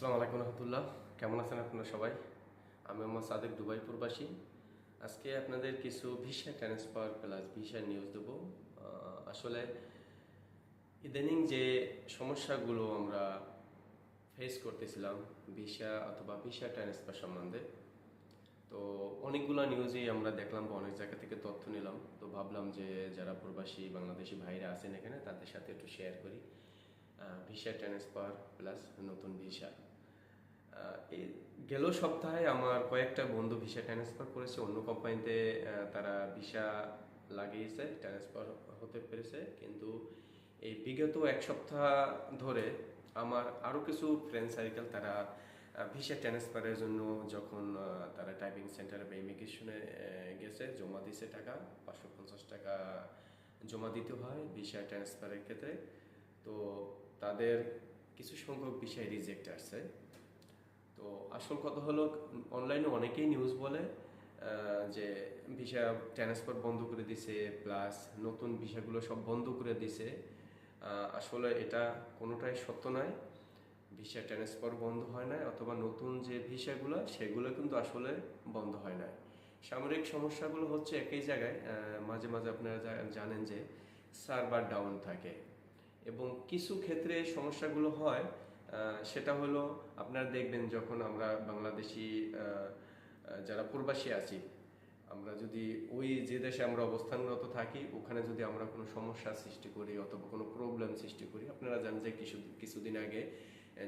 আসসালামু আলাইকুম রহমতুল্লাহ। কেমন আছেন আপনারা সবাই? আমি মোহাম্মদ সাদেক, দুবাই প্রবাসী। আজকে আপনাদের কিছু visa transfer plus visa news দেবো। আসলে ইদানিং যে সমস্যাগুলো আমরা ফেস করতেছিলাম, ভিসা অথবা ভিসা ট্রান্সফার সম্বন্ধে, তো অনেকগুলো নিউজেই আমরা দেখলাম বা অনেক জায়গা থেকে তথ্য নিলাম। তো ভাবলাম যে যারা প্রবাসী বাংলাদেশি ভাইরা আছেন এখানে, তাদের সাথে একটু শেয়ার করি। ভিসা ট্রান্সফার প্লাস নতুন ভিসা। গেল সপ্তাহে আমার কয়েকটা বন্ধু ভিসা ট্রান্সফার করেছে। অন্য কোম্পানিতে তারা ভিসা লাগিয়েছে ট্রান্সফার হতে পেরেছে। কিন্তু এই বিগত এক সপ্তাহ ধরে আমার আরও কিছু ফ্রেন্ড সার্কেল তারা ভিসা ট্রান্সফারের জন্য যখন তারা টাইপিং সেন্টারে বা ইমিগ্রেশনে গেছে, জমা দিছে টাকা, পাঁচশো পঞ্চাশ টাকা জমা দিতে হয় ভিসা ট্রান্সফারের ক্ষেত্রে। তো তাদের কিছু সংখ্যক বিষয় রিজেক্ট আসছে। তো আসল কথা হলো অনলাইনে অনেকেই নিউজ বলে যে ভিসা ট্রান্সফার বন্ধ করে দিছে প্লাস নতুন ভিসাগুলো সব বন্ধ করে দিছে। আসলে এটা কোনোটাই সত্য নয়। ভিসা ট্রান্সফার বন্ধ হয় না অথবা নতুন যে ভিসাগুলো সেগুলো কিন্তু আসলে বন্ধ হয় না সামরিক সমস্যাগুলো হচ্ছে একই জায়গায় মাঝে মাঝে আপনারা জানেন যে সার্ভার ডাউন থাকে। এবং কিছু ক্ষেত্রে সমস্যাগুলো হয় সেটা হলো আপনারা দেখবেন যখন আমরা বাংলাদেশি যারা প্রবাসী আছি, আমরা যদি ওই যে দেশে আমরা অবস্থানরত থাকি, ওখানে যদি আমরা কোনো সমস্যা সৃষ্টি করি অথবা কোনো প্রবলেম সৃষ্টি করি, আপনারা জানেন যে কিছু, কিছুদিন আগে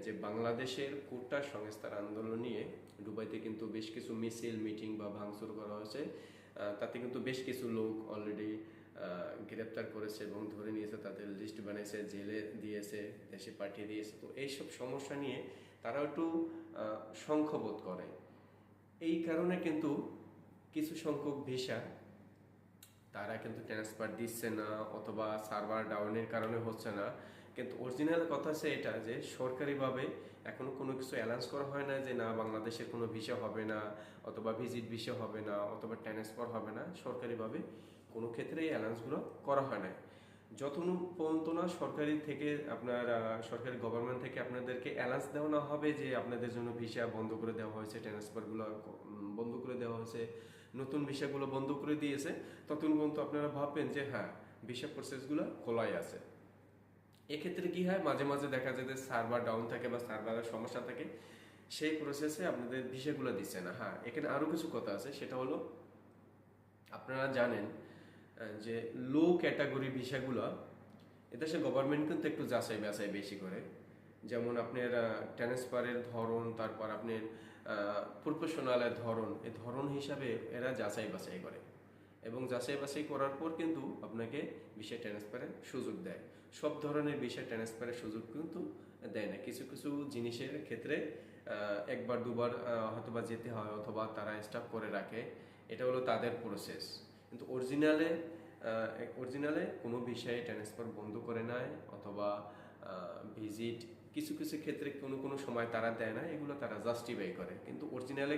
যে বাংলাদেশের কোটা সংস্থার আন্দোলন নিয়ে দুবাইতে কিন্তু বেশ কিছু মিছিল মিটিং বা ভাঙচুর করা হয়েছে। তাতে কিন্তু বেশ কিছু লোক অলরেডি গ্রেপ্তার করেছে এবং ধরে নিয়েছে, তাদের লিস্ট বানিয়েছে, জেলে দিয়েছে, দেশে পাঠিয়ে দিয়েছে। তো এইসব সমস্যা নিয়ে তারা একটু সংখ্যবোধ করে। এই কারণে কিন্তু কিছু সংখ্যক ভিসা তারা কিন্তু ট্রান্সফার দিচ্ছে না অথবা সার্ভার ডাউনের কারণে হচ্ছে না। কিন্তু অরিজিনাল কথা হচ্ছে এটা যে, সরকারিভাবে এখনও কোনো কিছু অ্যালাউন্স করা হয় না যে, না, বাংলাদেশের কোনো ভিসা হবে না, অথবা ভিজিট ভিসা হবে না, অথবা ট্রান্সফার হবে না। সরকারিভাবে কোনো ক্ষেত্রে এই অ্যালাউন্সগুলো করা হয় না যতক্ষণ পর্যন্ত না সরকারি থেকে আপনার সরকারি গভর্নমেন্ট থেকে আপনাদেরকে অ্যালাউন্স দেওয়া না হবে যে আপনাদের জন্য ভিসা বন্ধ করে দেওয়া হয়েছে ট্রান্সফারগুলো বন্ধ করে দেওয়া হয়েছে, নতুন ভিসাগুলো বন্ধ করে দিয়েছে ততক্ষণ পর্যন্ত আপনারা ভাববেন যে হ্যাঁ ভিসা প্রসেসগুলো খোলাই আছে। এক্ষেত্রে কি হয়, মাঝে মাঝে দেখা যায় যে সার্ভার ডাউন থাকে বা সার্ভারের সমস্যা থাকে, সেই প্রসেসে আপনাদের ভিসাগুলো দিচ্ছে না। হ্যাঁ এখানে আরও কিছু কথা আছে, সেটা হলো, আপনারা জানেন যে লো ক্যাটাগরি ভিসাগুলো এদেশে গভর্নমেন্ট কিন্তু একটু যাচাই বাছাই বেশি করে। যেমন আপনার ট্রান্সফারের ধরন, তারপর আপনার প্রফেশনালের ধরন এই ধরন হিসাবে এরা যাচাই বাছাই করে। এবং যাচাই বাছাই করার পর কিন্তু আপনাকে বিষয় ট্রান্সফারের সুযোগ দেয়। সব ধরনের বিষয় ট্রান্সফারের সুযোগ কিন্তু দেয় না। কিছু কিছু জিনিসের ক্ষেত্রে একবার, দুবার হয়তোবা যেতে হয় অথবা তারা স্টাফ করে রাখে। এটা হলো তাদের প্রসেস কিন্তু অরিজিনালে অরিজিনালে কোনো বিষয়ে ট্রান্সফার বন্ধ করে নেয় অথবা ভিজিট কিছু কিছু ক্ষেত্রে কোনো কোনো সময় তারা দেয় না এগুলো তারা জাস্টিফাই করে। কিন্তু অরিজিনালে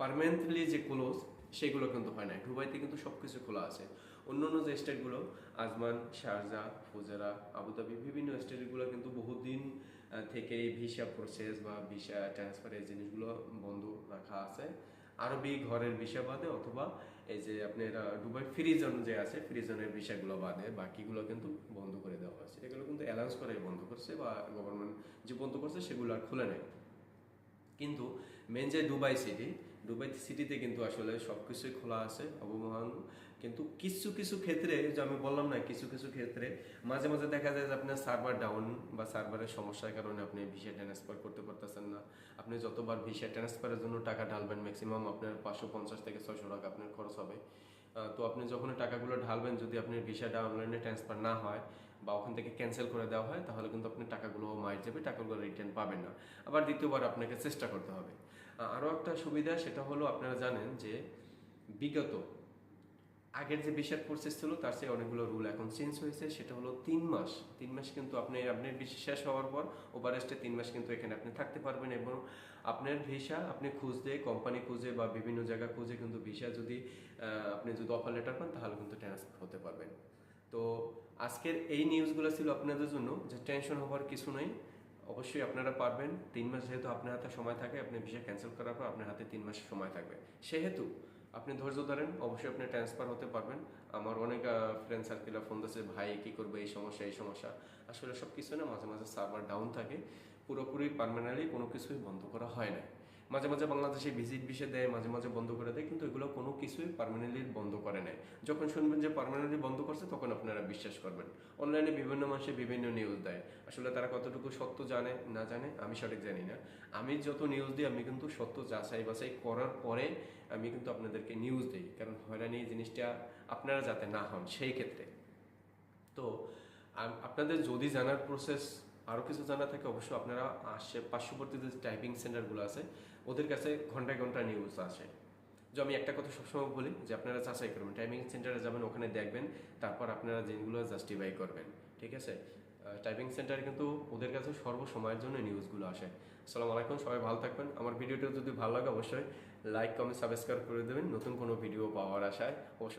পারমানেন্টলি যে ক্লোজ সেগুলো কিন্তু হয় না দুবাইতে কিন্তু সব কিছু খোলা আছে। অন্য অন্য যে স্টেটগুলো Ajman, Sharjah, Fujairah, Abu Dhabi, বিভিন্ন স্টেটগুলো কিন্তু বহুদিন থেকে ভিসা প্রসেস বা ভিসা ট্রান্সফার এই জিনিসগুলো বন্ধ রাখা আছে। আরবি ঘরের ভিসা বাদে অথবা এই যে আপনার দুবাই ফ্রি জোন যে আছে, ফ্রি জোনের ভিসাগুলো বাদে বাকিগুলো কিন্তু বন্ধ করে দেওয়া হয়েছে। এগুলো কিন্তু অ্যালাউন্স করে বন্ধ করছে বা গভর্নমেন্ট যে বন্ধ করছে সেগুলো আর খুলে নেয় কিন্তু মেন যে দুবাই সিটি দুবাই সিটিতে কিন্তু আসলে সব কিছুই খোলা আছে অবমহান কিন্তু কিছু কিছু ক্ষেত্রে যে আমি বললাম না, কিছু কিছু ক্ষেত্রে মাঝে মাঝে দেখা যায় যে আপনার সার্ভার ডাউন বা সার্ভারের সমস্যার কারণে আপনি ভিসা ট্রান্সফার করতে পারতেছেন না। আপনি যতবার ভিসা ট্রান্সফারের জন্য টাকা ঢালবেন ম্যাক্সিমাম আপনার পাঁচশো পঞ্চাশ থেকে ছয়শো টাকা আপনার খরচ হবে। তো আপনি যখন টাকাগুলো ঢালবেন, যদি আপনার ভিসাটা অনলাইনে ট্রান্সফার না হয় বা ওখান থেকে ক্যান্সেল করে দেওয়া হয়, তাহলে কিন্তু আপনি টাকাগুলো মাইট যাবে, টাকাগুলো রিটার্ন পাবেন না। আবার দ্বিতীয়বার আপনাকে চেষ্টা করতে হবে। আরও একটা সুবিধা, সেটা হলো আপনারা জানেন যে বিগত আগের যে ভিসার প্রসেস ছিল, তার চেয়ে অনেকগুলো রুল এখন চেঞ্জ হয়েছে। সেটা হলো তিন মাস। তিন মাস কিন্তু আপনি আপনার ভিসা শেষ হওয়ার পর ওভারেস্টে তিন মাস কিন্তু এখানে আপনি থাকতে পারবেন এবং আপনার ভিসা আপনি খুঁজতে কোম্পানি খুঁজে বা বিভিন্ন জায়গা খুঁজে কিন্তু ভিসা যদি আপনি যদি অফার লেটার পান, তাহলে কিন্তু ট্রান্সফার হতে পারবেন। তো আজকের এই নিউজগুলো ছিল আপনাদের জন্য। যে টেনশন হওয়ার কিছু নেই। অবশ্যই আপনারা পারবেন। তিন মাস যেহেতু আপনার হাতে সময় থাকে, আপনি ভিসা ক্যান্সেল করার পর আপনার হাতে তিন মাসের সময় থাকবে। সেহেতু আপনি ধৈর্য ধরেন, অবশ্যই আপনি ট্রান্সফার হতে পারবেন। আমার অনেক ফ্রেন্ড সার্কেলরা ফোন দিচ্ছে ভাই, কী করবে? এই সমস্যা এই সমস্যা। আসলে সব কিছু না মাঝে মাঝে সার্ভার ডাউন থাকে। পুরোপুরি পারমানেন্টলি কোনো কিছুই বন্ধ করা হয় না। মাঝে মাঝে বাংলাদেশে ভিজিট বিষে দেয়, মাঝে মাঝে বন্ধ করে দেয়, কিন্তু এগুলো কোনো কিছুই পার্মানেন্টলি বন্ধ করে নেয়। যখন শুনবেন যে পার্মানেন্টলি বন্ধ করছে, তখন আপনারা বিশ্বাস করবেন। অনলাইনে বিভিন্ন মানুষে বিভিন্ন নিউজ দেয়। আসলে তারা কতটুকু সত্য জানে, না জানে, আমি সঠিক জানি না। আমি যত নিউজ দিই, আমি কিন্তু সত্য যাচাই বাছাই করার পরে আমি কিন্তু আপনাদেরকে নিউজ দিই। কারণ হয়রানি এই জিনিসটা আপনারা যাতে না হন, সেই ক্ষেত্রে। তো আপনাদের যদি জানার প্রসেস আরও কিছু জানা থাকে, অবশ্যই আপনারা আসে, পার্শ্ববর্তী যে টাইপিং সেন্টারগুলো আছে, ওদের কাছে ঘন্টায় ঘণ্টা নিউজ আসে। যে আমি একটা কথা সবসময় বলি, যে আপনারা যাচাই করবেন টাইপিং সেন্টারে যাবেন, ওখানে দেখবেন, তারপর আপনারা জিনিসগুলো জাস্টিফাই করবেন, ঠিক আছে? টাইপিং সেন্টারে কিন্তু ওদের কাছে সর্বসময়ের জন্য নিউজগুলো আসে। আসসালামু আলাইকুম, সবাই ভালো থাকবেন। আমার ভিডিওটা যদি ভালো লাগে, অবশ্যই লাইক কমেন্ট সাবস্ক্রাইব করে দেবেন। নতুন কোনো ভিডিও পাওয়ার আশায়, অবশ্যই